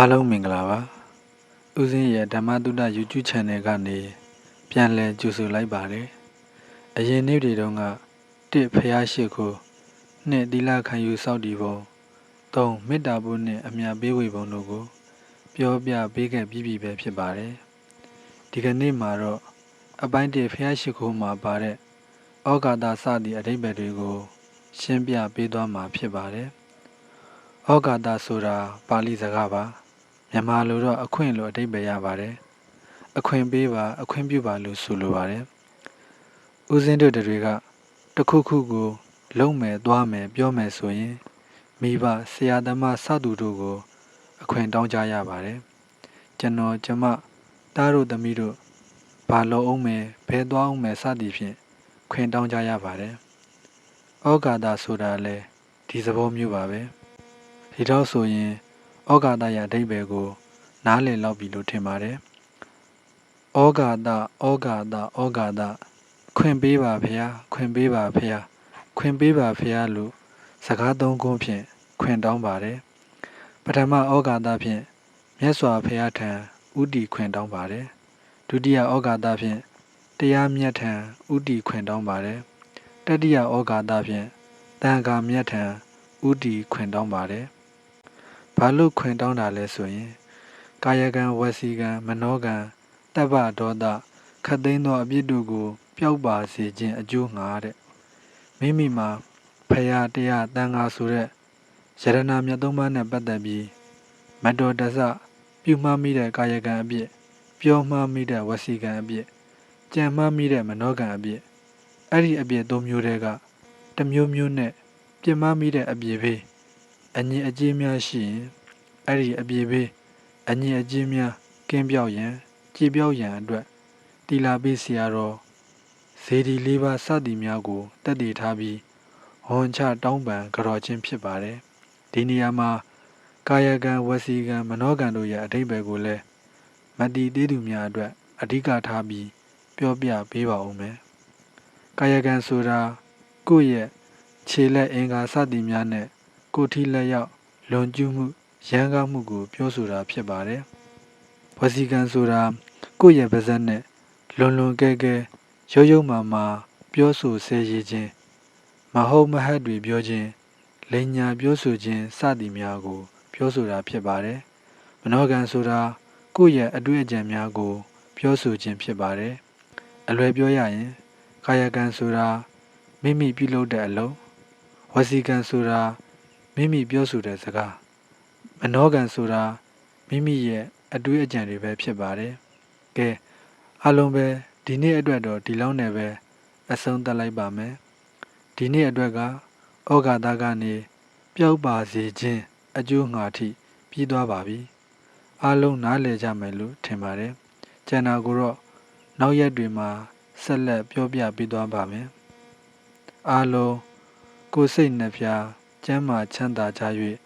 အားလုံးမင်္ဂလာပါဦးစင်းရဲ့ဓမ္မတုဒ္ဒ YouTube Channel ကနေပြန်လည်ကြိုဆိုလိုက်ပါတယ်အရင်နေ့တွေတုန်းကတစ်ဖျားရှိခိုးနှစ်သီလခံယူစောင့်တည်ပုံသုံးမေတ္တာပို့နဲ့အမြပေးဝေပုံတို့ကို ပြောပြပေးခဲ့ပြီးပြီပဲဖြစ်ပါတယ်ဒီကနေ့မှာတော့အပိုင်းတစ်ဖျားရှိခိုးမှာပါတဲ့ဩဃာတစသည့်အဓိပ္ပာယ်တွေကို ရှင်းပြပေးသွားမှာဖြစ်ပါတယ်ဩဃာတဆိုတာပါဠိစကားပါ မြန်မာလိုတော့အခွင့်လို့အဓိပ္ပာယ်ရပါတယ်အခွင့်ပေးပါအခွင့်ပြုပါလို့ဆိုလိုပါတယ်ဦးစင်းတို့တွေကတခုခုကိုလုံးမယ်သွားမယ်ပြောမယ်ဆိုရင်မိဘဆရာသမားစသူတို့ကို အခွင့်တောင်းကြရပါတယ်ကျွန်တော်ကျမတားတို့သမီးတို့ဘာလို့အောင်မယ်ဘဲသွားအောင်မယ်စသည်ဖြင့်ခွင့်တောင်းကြရပါတယ်ဩဃာတဆိုတာလဲဒီသဘောမျိုးပါပဲဒီတော့ဆိုရင် ဩဃာတရဲ့အဓိပ္ပာယ်ကို နားလည်လောက်ပြီလို့ထင်ပါတယ်ဩဃာတဩဃာတဩဃာတခွင့်ပေးပါဖေဟာခွင့်ပေးပါဖေဟာခွင့်ပေးပါဖေဟာလို့စကားသုံးခုဖြင့်ခွင့်တောင်းပါတယ်ပထမဩဃာတဖြင့်မြတ်စွာဘုရားထံဥတီခွင့်တောင်းပါတယ်ဒုတိယဩဃာတဖြင့်တရားမြတ်ထံဥတီခွင့်တောင်းပါတယ်တတိယဩဃာတဖြင့်တန်ခါမြတ်ထံဥတီခွင့်တောင်းပါတယ် ဘာလို့ခွင့်တောင်းတာလဲဆိုရင် ကာယကံဝစီကံမနောကံတပ်ပဒေါသခတ်သိမ်းသောအပြစ်တို့ကို ပျောက်ပါစေခြင်းအကျိုးငှာတဲ့မိမိမှာဖရာတရားတန်ခါဆိုတဲ့ယရနာမြတ်သုံးပါးနဲ့ပတ်သက်ပြီးမတော်တဆပြုမှားမိတဲ့ကာယကံအပြစ်ပြောမှားမိတဲ့ဝစီကံအပြစ်ကြံမှားမိတဲ့မနောကံအပြစ်အဲ့ဒီအပြစ်သုံးမျိုးတည်းကတစ်မျိုးမျိုးနဲ့ပြင်မှားမိတဲ့အပြစ်ဖေး အငြိအကျေးများရှိရင်အဲ့ဒီအပြေဘေးအငြိအကျေးများကင်းပြောက်ရန်ကြည်ပြောက်ရန်အတွက်တီလာပေးဆရာတော်ဇေဒီလေးပါးစသည်များကိုတက်တည်ထားပြီးဟွန်ချတောင်းပန်ကြော်ခြင်းဖြစ်ပါတယ်ဒီနေရာမှာကာယကံဝစီကံမနောကံတို့ရဲ့အဓိပ္ပာယ်ကိုလည်းမတည်သေးသူများအတွက်အဓိကထားပြီးပြောပြပေးပါဦးမယ်ကာယကံဆိုတာကိုယ့်ရဲ့ခြေလက်အင်္ဂါစသည်များနဲ့ ကိုယ်ထိလက်ရောက်လွန်ကျူးမှုရန်ကားမှုကို ပြောဆိုတာဖြစ်ပါတယ်။ဝစီကံဆိုတာကိုယ့်ရဲ့ပါဇက်နဲ့လွန်လွန်ကဲကဲရုပ်ရုပ်မာမာပြောဆိုဆဲရည်ခြင်းမဟုတ်မဟတ်တွေပြောခြင်းလိညာပြောဆိုခြင်းစသည်များကို ပြောဆိုတာဖြစ်ပါတယ်။မနောကံဆိုတာကိုယ့်ရဲ့အတွေ့အကြံများကို ပြောဆိုခြင်းဖြစ်ပါတယ်။အလွယ်ပြောရရင်ကာယကံဆိုတာမိမိပြုလုပ်တဲ့အလုပ်ဝစီကံဆိုတာ မိမိပြောဆိုတဲ့စကားမနောကံဆိုတာမိမိရဲ့အတွေးအကြံတွေပဲဖြစ်ပါတယ်ကဲအားလုံးပဲဒီနေ့အတွက်တော့ဒီလောက်နဲ့ပဲအဆုံးသတ်လိုက်ပါမယ်ဒီနေ့အတွက်ကဩဃာတကနေပျောက်ပါစေခြင်းအကျိုးငှာထိပြီးသွားပါပြီအားလုံးနားလည်ကြမယ်လို့ထင်ပါတယ်ကျန်တာကိုတော့နောက်ရက်တွေမှာဆက်လက်ပြောပြပေးသွားပါမယ်အားလုံးကိုယ်စိတ်နှဖျား ကျမ်းမာချမ်းသာကြ၍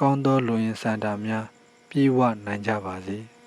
ကောင်းသောလူရင်းစန္ဒာများပြေဝနိုင်ကြပါစေ။